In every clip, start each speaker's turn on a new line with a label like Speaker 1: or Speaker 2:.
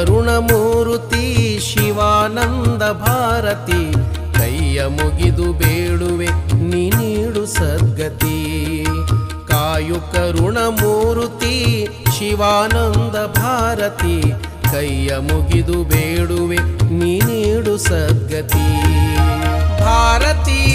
Speaker 1: ಕರುಣಮೂರುತಿ ಶಿವಾನಂದ ಭಾರತಿ, ಕೈಯ ಮುಗಿದು ಬೇಡುವೆ ನೀ ನೀಡು ಸದ್ಗತಿ. ಕಾಯು ಕರುಣಮೂರುತಿ ಶಿವಾನಂದ ಭಾರತಿ, ಕೈಯ ಮುಗಿದು ಬೇಡುವೆ ನೀ ನೀಡು ಸದ್ಗತಿ. ಭಾರತಿ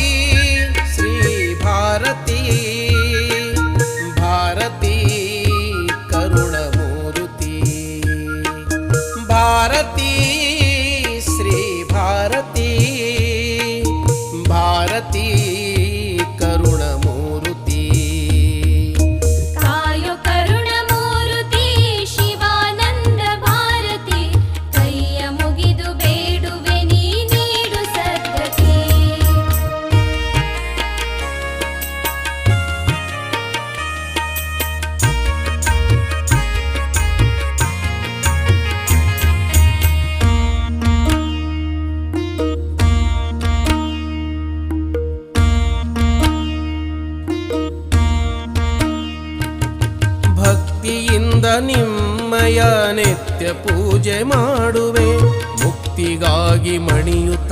Speaker 1: ನಿಮ್ಮಯ ನಿತ್ಯ ಪೂಜೆ ಮಾಡುವೆ. ಮುಕ್ತಿಗಾಗಿ ಮಣಿಯುತ್ತ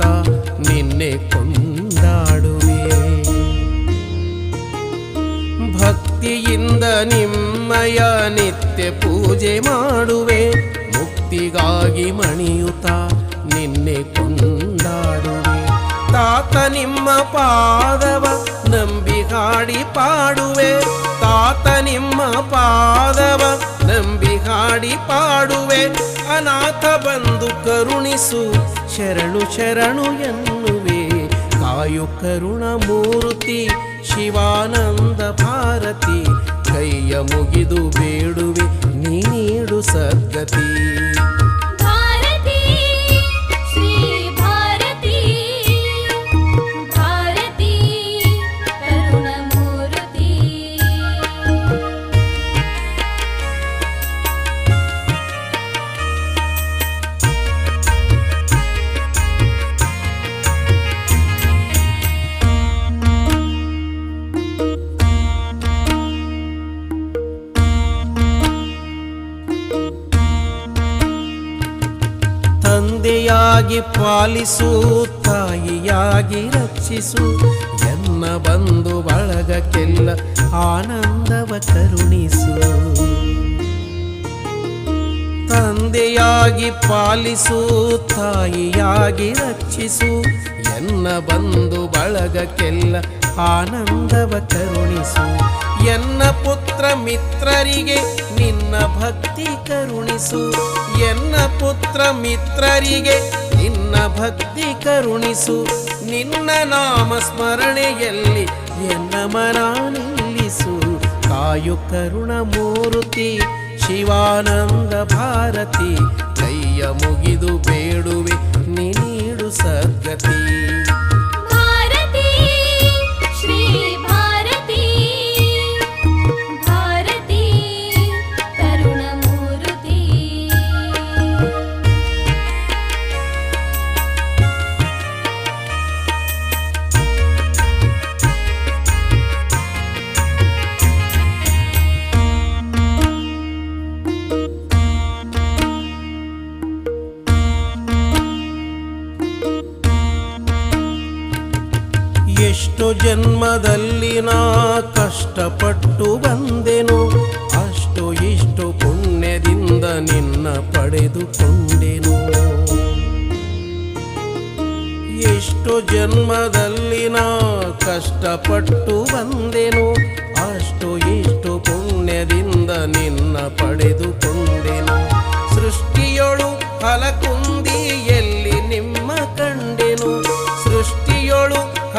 Speaker 1: ನಿನ್ನೆ ಕೊಂಡಾಡುವೆ. ಭಕ್ತಿಯಿಂದ ನಿಮ್ಮಯ ನಿತ್ಯ ಪೂಜೆ ಮಾಡುವೆ. ಮುಕ್ತಿಗಾಗಿ ಮಣಿಯುತ್ತ ನಿನ್ನೆ ಕೊಂಡಾಡುವೆ. ತಾತ ನಿಮ್ಮ ಪಾದವ ನಂಬಿ ಹಾಡಿ ಪಾಡುವೆ. ತಾತ ನಿಮ್ಮ ಪಾದವ ನಂಬಿ ಹಾಡಿ ಪಾಡುವೆ. ಅನಾಥ ಬಂದು ಕರುಣಿಸು ಶರಣು ಶರಣು ಎನ್ನುವೆ. ಕಾಯು ಕರುಣ ಮೂರ್ತಿ ಶಿವಾನಂದ ತಂದೆಯಾಗಿ ಪಾಲಿಸು, ತಾಯಿಯಾಗಿ ರಕ್ಷಿಸು. ಎನ್ನ ಬಂದು ಬಳಗಕ್ಕೆಲ್ಲ ಆನಂದವ ಕರುಣಿಸು. ತಂದೆಯಾಗಿ ಪಾಲಿಸು, ತಾಯಿಯಾಗಿ ರಕ್ಷಿಸು. ಎನ್ನ ಬಂದು ಬಳಗಕ್ಕೆಲ್ಲ ಆನಂದವ ಕರುಣಿಸು. ಎನ್ನ ಪುತ್ರ ಮಿತ್ರರಿಗೆ ನಿನ್ನ ಭಕ್ತಿ ಕರುಣಿಸು. ಎನ್ನ ಪುತ್ರ ಮಿತ್ರರಿಗೆ ನಿನ್ನ ಭಕ್ತಿ ಕರುಣಿಸು. ನಿನ್ನ ನಾಮ ಸ್ಮರಣೆಯಲ್ಲಿ ಎನ್ನ ಮನ ನಿಲ್ಲಿಸು. ಕಾಯು ಕರುಣ ಮೂರುತಿ, ಶಿವಾನಂದ ಭಾರತಿ. ಕೈಯ ಮುಗಿದು ಬೇಡುವೆ ಎಷ್ಟು ಜನ್ಮದಲ್ಲಿ ನಾ ಕಷ್ಟಪಟ್ಟು ಬಂದೆನು. ಅಷ್ಟು ಇಷ್ಟು ಪುಣ್ಯದಿಂದ ನಿನ್ನ ಪಡೆದುಕೊಂಡೆನು. ಎಷ್ಟು ಜನ್ಮದಲ್ಲಿ ನಾ ಕಷ್ಟಪಟ್ಟು ಬಂದೆನು.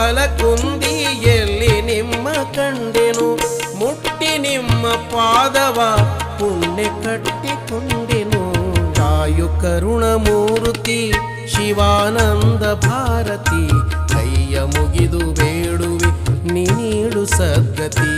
Speaker 1: ಸೃಷ್ಟಿಯೊಳು ಹಲಕುಂದಿಯಲ್ಲಿ ನಿಮ್ಮ ಕಂಡೆನು, ಮುಟ್ಟಿ ನಿಮ್ಮ ಪಾದವ ಪುಣ್ಯ ಕಟ್ಟಿಕೊಂಡೆನು. ಕಾಯು ಕರುಣ ಮೂರ್ತಿ, ಶಿವಾನಂದ ಭಾರತಿ, ಕೈಯ ಮುಗಿದು ಬೇಡುವೆ ನೀಡು ಸದ್ಗತಿ.